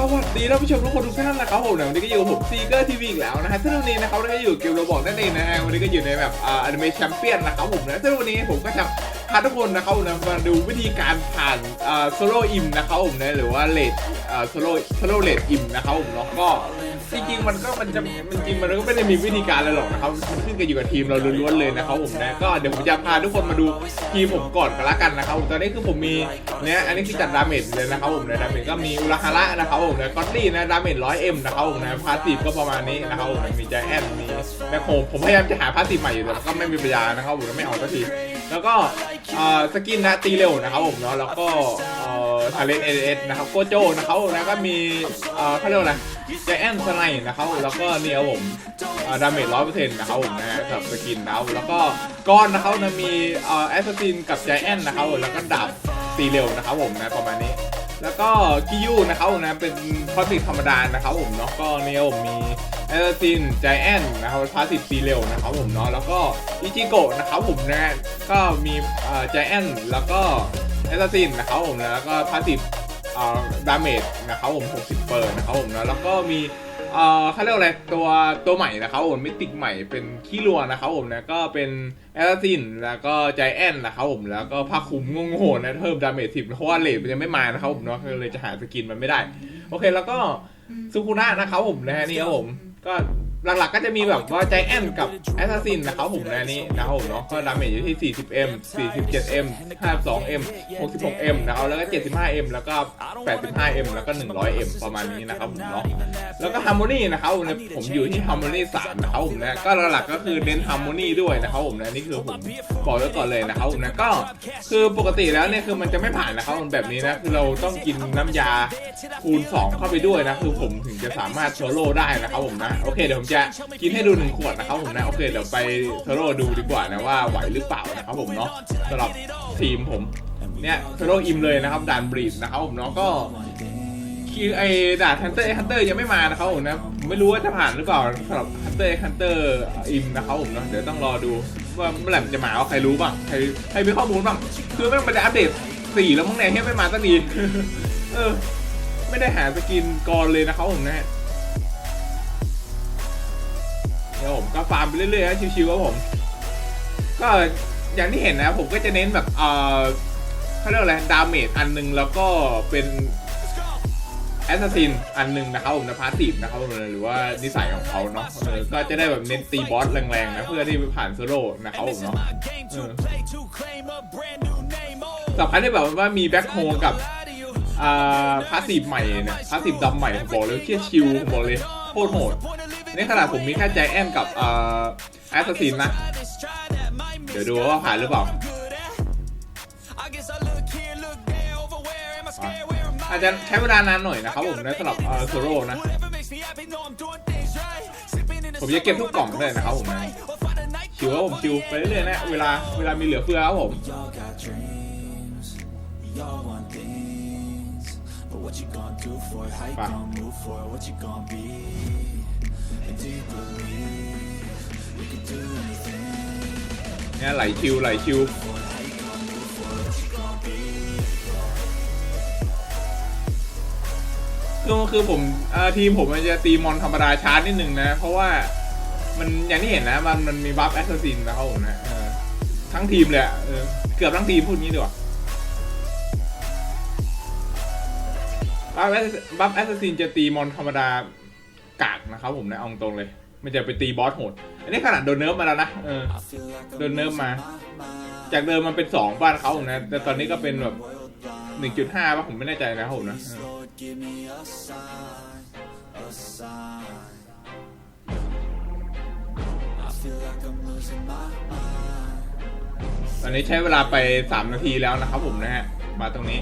สวัสดีท่านผู้ชมทุกคนทุกท่านนะครับผมนะวันนี้ก็อยู่ผมซีเกอร์ทีวีอีกแล้วนะฮะซึ่งวันนี้นะครับเราก็อยู่เกมโรบอกนั่นเองนะฮะวันนี้ก็อยู่ในแบบอ่าอนิเมชันเปี้ยนนะครับผมนะซึ่งวันนี้ผมก็จะพาทุกคนนะครับผมนะมาดูวิธีการผ่านอ่าโซโล่อิมนะครับผมนะหรือว่าเลดอ่าโซโล่โซโล่เลดอิมนะครับผมเนาะก็ จริงๆมันก็มันจะมันจริงมันก็ไม่ได้มีวิธีการอะไรหรอกนะครับมันขึ้นกันอยู่กับทีมเราล้วนๆเลยนะครับผมนะก็เดี๋ยวผมจะพาทุกคนมาดูทีมผมก่อนกันละกันนะครับผมตอนนี้คือผมมีเนี่ยอันนี้คือจัดดาเมจเลยนะครับผมนะดาเมจก็มีอุลาฮาระนะครับผมนะก็อตลี่นะดาเมจร้อยเอ็มนะครับผมนะพาสซีฟก็ประมาณนี้นะครับผมมีใจแอนมีแมคโครผมพยายามจะหาพาสซีฟใหม่อยู่แต่ก็ไม่มีปัญญานะครับผมไม่ออกสักทีแล้วก็สกินนะตีเร็วนะครับผมเนาะแล้วก็เอ่อทาเลนเอเอสนะครับโกโจนะครับผมนะก็มีเอ่อเขาเรียกว่าอะไรใจแอนสไนนะครับแล้วก็นี่ครับผมดาเมจร้อยเปอร์เซ็นต์นะครับผมนะกับสกินนะครับแล้วก็ก้อนนะครับนะมีเอ่อแอสซัสซินกับใจแอนนะครับแล้วก็ดาบตีเร็วนะครับผมนะประมาณนี้ แล้วก็กิยูนะครับผมนะเป็นคอสติกธรรมดานะครับผมเนาะก็เนี่ยผมมีแอสซินไจแอนนะครับพาสติกตีเร็วนะครับผมเนาะแล้วก็อิจิโกะนะครับผมนะก็มีไจแอนแล้วก็ แอสซินนะครับผมนะแล้วก็พาสติกดาเมจนะครับผม60เปอร์นะครับผมนะแล้วก็มีเอ่อเขาเรียกว่าอะไรตัวตัวใหม่นะครับผมมิติกใหม่เป็นขี้รัวนะครับผมนะก็เป็นแอสซินแล้วก็ไจแอนนะครับผมแล้วก็ผ้าคลุมงงโหดนะเพิ่มดาเมจสิบเพราะว่าเลทมันยังไม่มานะครับผมเนาะก็เลยจะหาสกินมันไม่ได้ โอเคแล้วก็ซูคุนะนะครับผมนะฮะนี่ครับผมก็ หลักๆก็จะมีแบบว่าใจแอนกับแอสซัสซินนะครับผมในนี่นะครับผมเนาะก็ดาเมจอยู่ที่ 40m 47m 52m 66m นะครับแล้วก็ 75m แล้วก็ 85m แล้วก็ 100m ประมาณนี้นะครับผมเนาะแล้วก็ฮาร์โมนีนะครับผมเนี่ยผมอยู่ที่ฮาร์โมนี3นะครับผมนะก็หลักๆก็คือเน้นฮาร์โมนีด้วยนะครับผมนะนี่คือผมบอกไว้ก่อนเลยนะครับผมนะก็คือปกติแล้วเนี่ยคือมันจะไม่ผ่านนะครับผมแบบนี้นะคือเราต้องกินน้ำยาคูณ2เข้าไปด้วยนะคือผมถึงจะสามารถโซโล่ได้นะครับผมนะโอเคเดี๋ยวผมจะกินให้ดูหนึ่งขวดนะครับผมนะ โอเค เดี๋ยวไปโซโล่ดูดีกว่านะว่าไหวหรือเปล่านะครับผมเนาะสำหรับทีมผมเนี่ยโซโล่อิมเลยนะครับด่านบรีดนะครับผมเนาะก็คือไอ้ด่านฮันเตอร์ฮันเตอร์ยังไม่มานะครับผมนะไม่รู้ว่าจะผ่านหรือเปล่าสำหรับฮันเตอร์ฮันเตอร์อิมนะครับผมเนาะเดี๋ยวต้องรอดูว่าเมื่อไหร่จะมาว่าใครรู้บ้างใครใครมีข้อมูลบ้างคือแม่งมันจะอัปเดตสี่แล้วมั้งเนี่ยไม่มาสักทีเออไม่ได้หาสกินกรเลยนะครับผมนะ เดี๋ยวผมก็ฟาร์มไปเรื่อยๆนะชิวๆครับผม ก็อย่างที่เห็นนะผมก็จะเน้นแบบเออเขาเรียกอะไรดาเมจอันหนึงแล้วก็เป็นแอสซัสซินอันหนึ่งนะครับผมนะพาสซีฟนะครับผมหรือว่านิสัยของเขาเนาะก็จะได้แบบเน้นตีบอสแรงๆนะเพื่อที่ผ่านโซโล่นะครับผมเนาะสำคัญที่แบบว่ามีแบ็คโฮกับอ่าพาสซีฟใหม่เนี่ยพาสซีฟดำใหม่ผมบอกเลยเชี่ยชิวผมบอกเลย โคตรโหดนี่ขนาดผมมีแค่ใจแอนกับเอ่าแอสซัสซินนะ เดี๋ยวดูว่าผ่านหรือเปล่าอาจจะใช้เวลานานหน่อยนะครับผมในสำหรับโซโล่นะ ผมจะเก็บทุกกล่องเลยนะครับผมนะชิวว่าผมชิวไปเรื่อยๆนะเวลาเวลามีเหลือเฟือครับผม But what you gonna do for it? How you Fuck. gonna move for it? What you gonna be? And do you believe we can do anything? เนี่ยไหลชิวไหลชิว คือคือผมเอ่อทีมผมมันจะตีมอนธรรมดาช้านิดนึงนะ เพราะว่ามันอย่างที่เห็นนะ มันมันมีบัฟแอสซัสซินนะครับผมนะเออทั้งทีมเลยอะเออเกือบทั้งทีมพูดงี้ดีกว่า บัฟแอสบัฟแอสซัสซินจะตีมอนธรรมดากากนะครับผมนะเอาตรงเลย มันจะไปตีบอสโหด อันนี้ขนาดโดนเนิร์ฟมาแล้วนะเออโดนเนิร์ฟมา จากเดิมมันเป็นสองบ้านเขานะ แต่ตอนนี้ก็เป็นแบบหนึ่งจุดห้าป่ะผมไม่แน่ใจนะครับผมนะออ Lord, give me a sign, a sign. I feel like I'm losing my mind. ตอนนี้ใช้เวลาไป 3 นาทีแล้วนะครับผมนะฮะ มาตรงนี้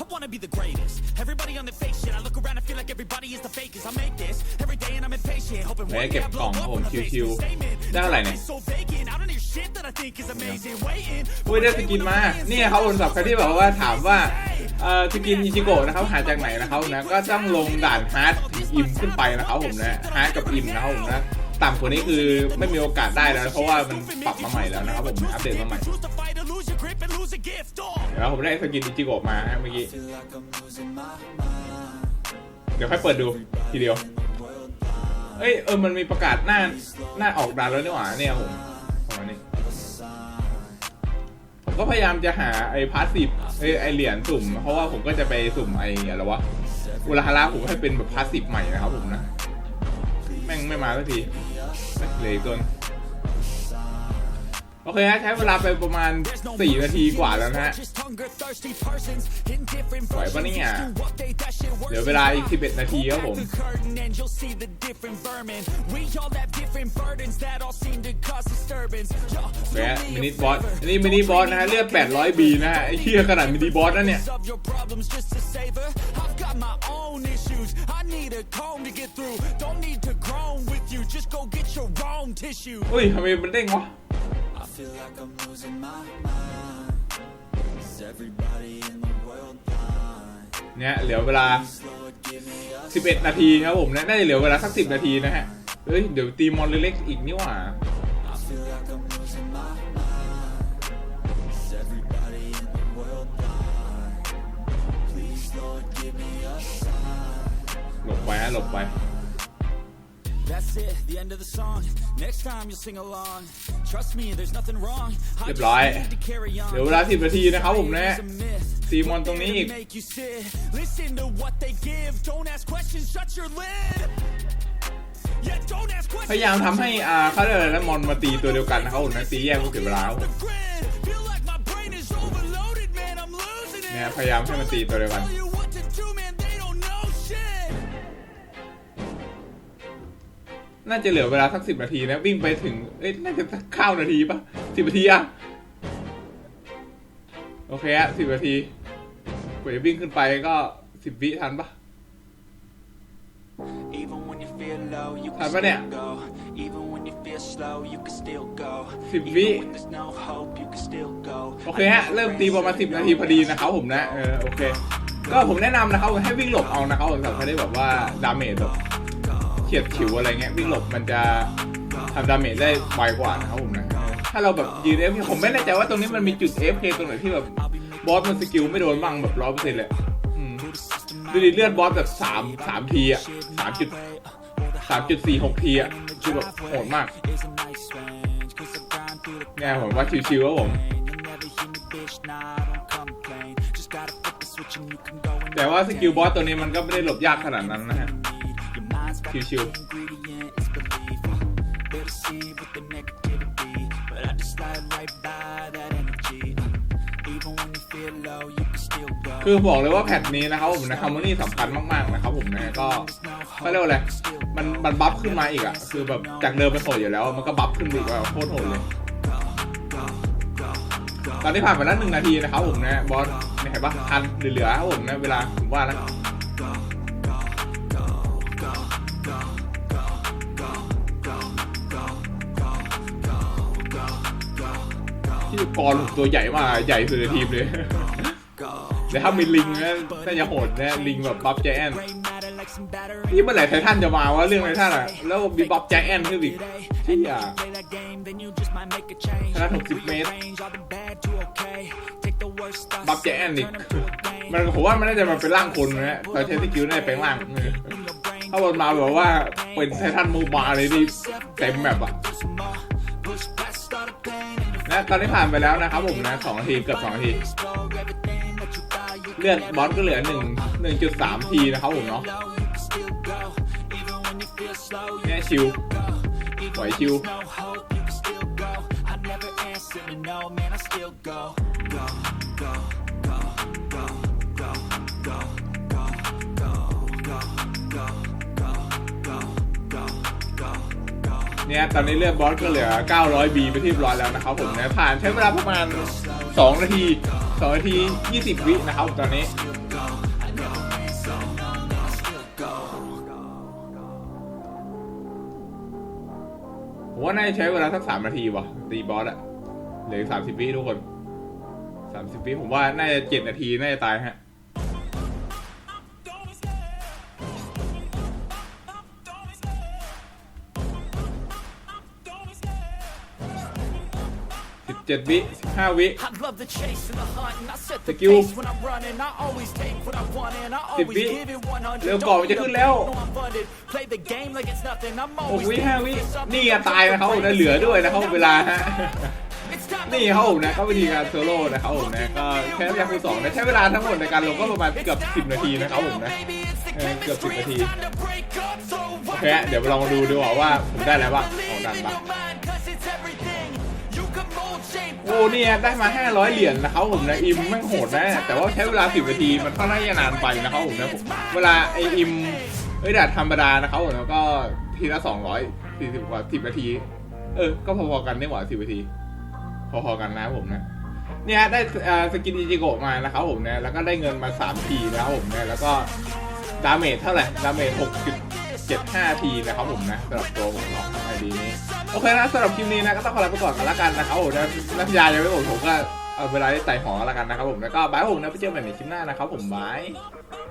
I wanna be the greatest. Everybody on the fake shit. I look around and feel like everybody is the fakest. I make this every day and I'm impatient. Hoping แม่ one เก็ day บ I กล่ blow องครับ up ผม when I face ชิว this statement. ๆได้อะไรเนี่ย So vacant. I don't hear shit that I think is amazing. Waiting. อุ้ยได้สกินมานี่เขาคนสับใครที่แบบว่าถามว่าเอ่อสกินอิจิโกะนะครับหาจากไหนนะครับนะก็ต้องลงด่านฮาร์ดถึงอิมขึ้นไปนะครับผมนะฮาร์ดกับอิมนะครับผมนะต่ำกว่านี้คือไม่มีโอกาสได้แล้วเพราะว่ามันปรับมาใหม่แล้วนะครับผมอัปเดตมาใหม่ Choose to fight or lose your grip and lose gift. Oh. เดี๋ยวผมได้สกินอิจิโกะมาเมื่อกี้ เดี๋ยวค่อยเปิดดูทีเดียว เอ้ยเออมันมีประกาศหน้าหน้าออกดันแล้วนี่หว่าเนี่ยผมประมาณนี้ผมก็พยายามจะหาไอ้พาสซีฟไอ้ไอ้เหรียญสุ่ม เพราะว่าผมก็จะไปสุ่มไอ้อะไรวะอุลาฮาระผมให้เป็นแบบพาสซีฟใหม่นะครับผมนะ แม่งไม่มาสักทีเลยตัวนึง โอเคฮะใช้เวลาไปประมาณ 4 นาทีกว่าแล้วนะฮะไหวปะเนี่ยเดี๋ยวเวลาอีก 11 นาทีครับผม แหมมินิบอส อันนี้มินิบอสนะฮะเลือด800 B นะฮะไอ้เหี้ยขนาดมินิบอสนั่นเนี่ย เฮ้ยทำไมมันเด้งวะ feel like I'm losing my mind. Is everybody in the world blind? เนี่ยเหลือเวลา Lord, give me a 11 นาทีครับผมนะน่าจะเหลือเวลาสัก 10 นาทีนะฮะ เฮ้ย เดี๋ยวตีมอนเล็กๆอีกนี่หว่า I feel like I'm losing my mind. Is everybody in the world blind? Please, Lord, give me a sign. หลบไปฮะหลบไป That's it, the end of the song. Next time you'll sing along. Trust me, there's nothing wrong. I เรียบ just ร้อย need to carry on. เหลือเวลา10นาทีนะครับผมนะ It's a myth. ตีมอนตรงนี้อีก Make you sit. Listen to what they give. Don't ask questions, shut your lid. Yeah, don't ask พ questions. ยายามทำให้อ่าเขาเรียกอะไรนะมอนมาตีตัวเดียวกันนะครับผมนะตีแยกก็เสียเวลาครับผม The grid. Feel like my brain is overloaded, man. I'm losing it. เนี่ยพยายามให้มันตีตัวเดียวกัน น่าจะเหลือเวลาสัก10นาทีนะวิ่งไปถึงเอ้ยน่าจะสักข้าวนาทีปะ10นาทีอะโอเคอะ10นาทีกว่าจะวิ่งขึ้นไปก็10วิทันปะทันปะเนี่ยสิบวิโอเคฮะเริ่มตีประมาณ10นาทีพอดีนะครับผมนะเออโอเค ก็ผมแนะนำนะครับให้วิ่งหลบเอานะครับสำหรับใครที่แบบว่าดาเมจแบบ ฉียดฉิวอะไรเงี้ยวิ่งหลบมันจะทำดาเมจได้ไวกว่านะครับผมนะถ้าเราแบบยืน FK ผมไม่แน่ใจว่าตรงนี้มันมีจุด FK ตรงไหนที่แบบบอสมันสกิลไม่โดนบ้างแบบร้อยเปอร์เซ็นต์เลยดูดิเลือดบอสแบบสามสามทีอะสามจุดสามจุดสี่หกทีอะคือแบบโหดมาก Is a nice range, 'cause I grind through the เนี่ยผมว่าชิวๆครับผมแต่ว่าสกิลบอสตัวนี้มันก็ไม่ได้หลบยากขนาดนั้นนะฮะ Your mind's got the Chill, chill. ingredient, it's belief. They'll deceive with the negativity, but I just slide right by that energy. Even when you feel low, you can still go. คือบอกเลยว่าแพทนี้นะครับผมนะฮาร์โมนีสำคัญมากๆนะครับผมนะก็เขาเรียกว่าอะไรมันมันบัฟขึ้นมาอีกอะคือแบบจากเดิมมันโหดอยู่แล้ว มันก็บัฟขึ้นมาอีกว่าโคตรโหดเลยตอนนี้ผ่านไปแล้วหนึ่งนาทีนะครับผมนะบอสเนี่ยเห็นปะทันเหลือๆครับผมนะเวลาผมว่านะ กรตัวใหญ่มากใหญ่สุดในทีมเลยแต่ถ้ามีลิงนะน่าจะโหดนะลิงแบบบัฟแจแอน Gray matter like some battery. ที่เมื่อไหร่ไททันจะมาวะเรื่องไททันอะแล้วมีบัฟแจแอนขึ้นอีก Today, เชี่ and ย if you play that game, then you just might make a change. ขนาด60เมตรบัฟแจแอนอีกมันผมว่ามันน่าจะมาเป็นร่างคนนะฮะตอนใช้สกิลน่าจะเป็นร่างถ้ามันมาแบบว่าเป็นไททันมูบาเลยนี่เต็มแมปอะ นะตอนนี้ผ่านไปแล้วนะครับผมนะสองทีเกือบสองที เลือดบอสก็เหลือหนึ่งหนึ่งจุดสามทีนะครับผมเนาะแน่ชิวไหวชิวเเนี่ยตอนนี้เลือดบอสก็เหลือ 900บีไปที่ร้อยแล้วนะครับผมนะผ่านใช้เวลาประมาณ 2 นาที2นาที 20 วินะครับตอนนี้ผมว่าน่าจะใช้เวลาสักสามนาทีวะตีบอสอะเหลือสามสิบวิทุกคนสามสิบวิผมว่าน่าจะเจ็ดนาที น่าจะตายฮะ want and I always viết. give it 100. Leo Don't còn need chứ a cứ bet, leo. know I'm funded. Play the game like it's nothing. I'm 6 always วิ thinking 5วิ of something นี่อะตายนะครับผมนะเหลือด้วยนะครับเวลาฮะ It's time to นี่ครับผมนะก็วิธีการโซโล่นะครับผมนะก็แค่ยาคูสองนะใช้เวลาทั้งหมดในการลงก็ประมาณเกือบ10นาทีนะครับผมนะเออเกือบ10นาทีโอเคเดี๋ยวลองดูดีกว่าว่าผมได้อะไรบ้างของดันบ้าง โอ้เนี่ยได้มา 500 เหรียญนะครับผมนะอิมไม่งโหดนะแต่ว่าใช้เวลา 10 นาทีมันค่อนข้างจะนานไปนะครับผมนะเวลาไออิมเอ้ยดัดธรรมดานะครับผมแล้วก็ทีละ240กว่า10 นาที เออ ก็พอๆกันนี่หว่า10 นาที พอๆกันนะผมนะเนี่ยได้สกินอิจิโกะมานะครับผมนะแล้วก็ได้เงินมา3ทีนะครับผมนะแล้วก็ดาเมจเท่าไหร่ดาเมจ6.75ทีนะครับผมนะสำหรับตัวผมเนาะไอดีนี้ โอเคนะสำหรับคลิปนี้นะก็ต้องขอลาไปก่อนกันละกันนะครับผมนะนักยายังไม่หมดผมก็เอาเวลาได้ไต่หอละกันนะครับผมแล้วก็บายผมนะไปเจอกันใหม่ในคลิปหน้านะครับผมบาย「